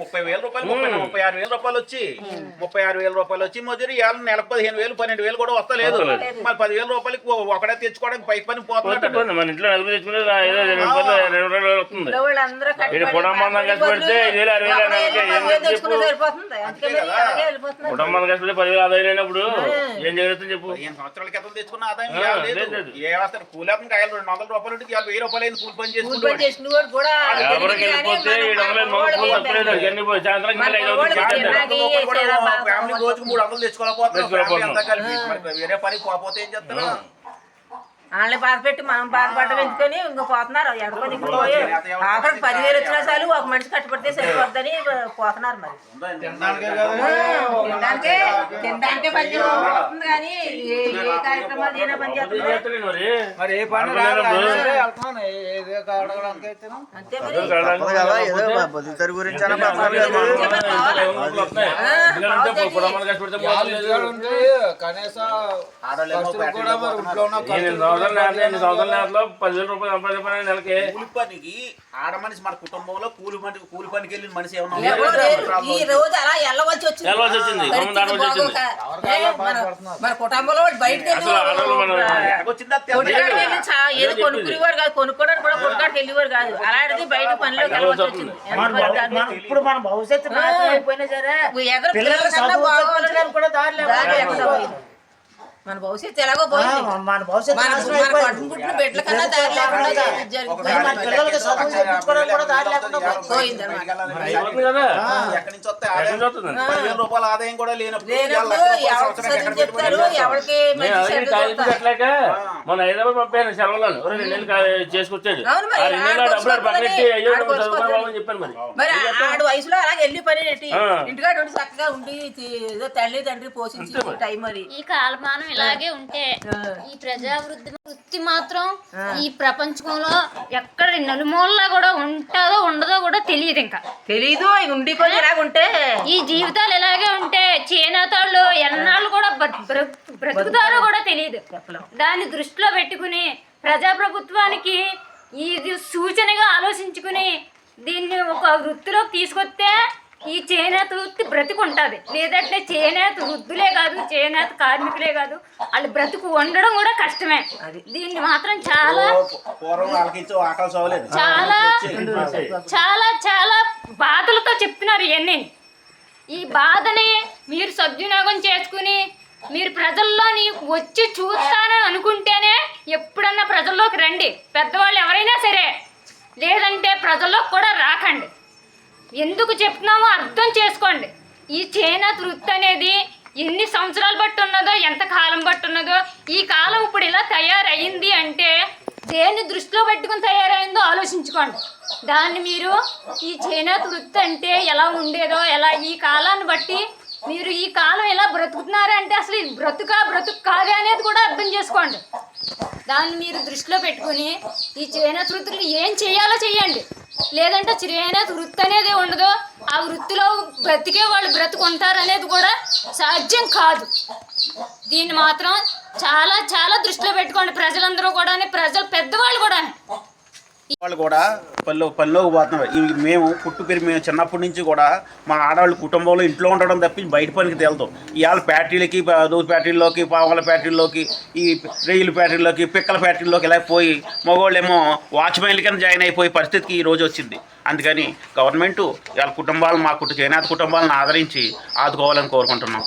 ముప్పై వేల రూపాయలు ముప్పై ముప్పై ఆరు వేల రూపాయలు వచ్చి ముప్పై ఆరు వేల రూపాయలు వచ్చి మజూరి ఇవాళ నెలకు పదిహేను వేలు పన్నెండు వేలు కూడా వస్తలేదు. మరి పదివేల రూపాయలకి ఒకడే తెచ్చుకోవడానికి పై పని పోతున్నాడు. పోతుంది. మన ఇంట్లో నలుగురు కుటుంబం కష్టపడి పదివేలు ఆదాయం లేనప్పుడు ఏం జరుగుతుంది చెప్పు? పదిహేను సంవత్సరాల క్రితం తెచ్చుకున్న ఆదాయం లేదు. ఏ వస్తారు కూలాపం కాయలు రెండు వందల రూపాయలు వెయ్యి రూపాయలు కూలి పని చేసుకుంటూ పని ఫ్యామిలీ రోజుకు మూడు వందలు తెచ్చుకోలేకపోతున్నాం. ఫ్యామిలీ అంతా కలిపి. మరి వేరే పనికి పోతే ఏం చేస్తారు వాళ్ళని బాధ పెట్టి మనం బాధపడడం ఎందుకని? ఇంకో పోతున్నారు. ఎక్కడికో ఇక్కడ పోయి? ఆఖరికి పదివేలు వచ్చినా చాలు ఒక మనిషి కట్టుబడితే సరిపోద్దని పోతున్నారు మరి. తినడానికే తినడానికే పని చేస్తుంది కానీ ఏ ఏ కార్యక్రమాలు పని ఏం చేస్తుంది మరి. మరి ఏ పని. అంతే మరి. కనీసం కూడా మరి ఇంట్లో ఉన్న సంవత్సరాలు నేత ఎన్ని సంవత్సరాలు నేతలో పదివేల రూపాయలు సంపాదించాను నెలకి. కూలి పనికి ఆడ మనిషి మన కుటుంబంలో కూలి పని కూలి పనికి వెళ్ళిన మనిషి ఏమన్నా. ఈ రోజు అలా వెళ్ళవలసి వచ్చింది. వెళ్ళవలసి వచ్చింది. మన- కుటుంబంలో బయటకు ఏదో కొనుక్కునేవారు కాదు. కొనుక్కోవడానికి కూడా కొనుక్కోడానికి వెళ్ళేవారు కాదు. అలాంటిది బయట పనిలోకి వెళ్ళవలసి వచ్చింది. ఇప్పుడు మన భవిష్యత్తు ఎదురు పిల్లలు కూడా దారి మన భవిష్యత్తు ఎలాగో పోయింది మన భవిష్యత్తు బిడ్డల కన్నా దారి లేకుండా జరిగిపోయింది చదువు చెప్పించుకోవడానికి కూడా దారి లేకుండా పోయింది. ఎక్కడి నుంచి వస్తే పదివేల రూపాయల ఆదాయం కూడా లేనప్పుడు చెప్తారు? ఎవరికి హైదరాబాద్ పంపాను సెలవులను రెండు నెలలు చేసుకొచ్చాడు. మరి, ఆడ వయసులో అలాగే వెళ్ళి పని. ఇంటికాడ ఉండి చక్కగా ఉండి తల్లి తండ్రి పోషించి టైం మరి ఈ కాలమానం ఇలాగే ఉంటే ఈ ప్రజావృద్ధి వృత్తి మాత్రం ఈ ప్రపంచంలో ఎక్కడ నలుమూలలా కూడా ఉంటుందో ఉండదో కూడా తెలియదు ఇంకా. తెలీదు ఇలాగ ఉంటే. ఈ జీవితాలు ఇలాగే ఉంటే చేనేతాళ్ళు ఎన్నాళ్ళు కూడా బ్ర- బ్ర- బ్రతుకుతారో కూడా తెలియదు దాన్ని దృష్టిలో పెట్టుకుని ప్రజాప్రభుత్వానికి ఇది సూచనగా ఆలోచించుకుని దీన్ని ఒక వృత్తిలోకి తీసుకొస్తే ఈ చేనేత వృత్తి బ్రతికుంటుంది. లేదంటే చేనేత వృద్ధులే కాదు చేనేత కార్మికులే కాదు. వాళ్ళు బ్రతుకు ఉండడం కూడా కష్టమే. దీన్ని మాత్రం చాలా చాలా చాలా చాలా బాధలతో చెప్తున్నారు ఇవన్నీ ఈ బాధని మీరు సద్వినియోగం చేసుకుని మీరు ప్రజల్లోని వచ్చి చూస్తానని అనుకుంటేనే ఎప్పుడన్నా ప్రజల్లోకి రండి. పెద్దవాళ్ళు ఎవరైనా సరే లేదంటే ప్రజల్లోకి కూడా రాకండి. ఎందుకు చెప్తున్నామో అర్థం చేసుకోండి. ఈ చేనేత వృత్తి అనేది ఎన్ని సంవత్సరాలు బట్టి ఉన్నదో ఎంత కాలం బట్టి ఉన్నదో ఈ కాలం ఇప్పుడు ఇలా తయారైంది అంటే దేన్ని దృష్టిలో పెట్టుకుని తయారైందో ఆలోచించుకోండి. దాన్ని మీరు ఈ చేనేత వృత్తి అంటే ఎలా ఉండేదో ఎలా ఈ కాలాన్ని బట్టి మీరు ఈ కాలం ఎలా బ్రతుకుతున్నారంటే అసలు ఇది బ్రతుకా బ్రతుకు కాదే అనేది కూడా అర్థం చేసుకోండి. దాన్ని మీరు దృష్టిలో పెట్టుకుని ఈ చేనేత వృత్తులు ఏం చేయాలో చేయండి. లేదంటే చేనేత వృత్తి అనేది ఉండదు. ఆ వృత్తిలో బ్రతికే వాళ్ళు బ్రతుకుంటారు అనేది కూడా సాధ్యం కాదు. దీన్ని మాత్రం చాలా చాలా దృష్టిలో పెట్టుకోండి. ప్రజలందరూ కూడా ప్రజలు వాళ్ళు కూడా పల్లె పల్లెలోకి పోతున్నారు. ఇవి మేము పుట్టు పెరిగి మేము చిన్నప్పటి నుంచి కూడా మా ఆడవాళ్ళు కుటుంబంలో ఇంట్లో ఉండడం తప్పి బయట పనికి తేలుతాం ఇవాళ ఫ్యాక్టరీలకి దూది ఫ్యాక్టరీలోకి పావుల ఫ్యాక్టరీలోకి ఈ రేయిల ఫ్యాక్టరీలోకి పిక్కల ఫ్యాక్టరీలోకి ఇలా పోయి మగవాళ్ళేమో వాచ్మెన్ల కింద జాయిన్ అయిపోయే పరిస్థితికి ఈ రోజు వచ్చింది. అందుకని గవర్నమెంట్ ఇవాళ కుటుంబాలు మా కుటుంబ చేనేత కుటుంబాలను ఆదరించి ఆదుకోవాలని కోరుకుంటున్నాం.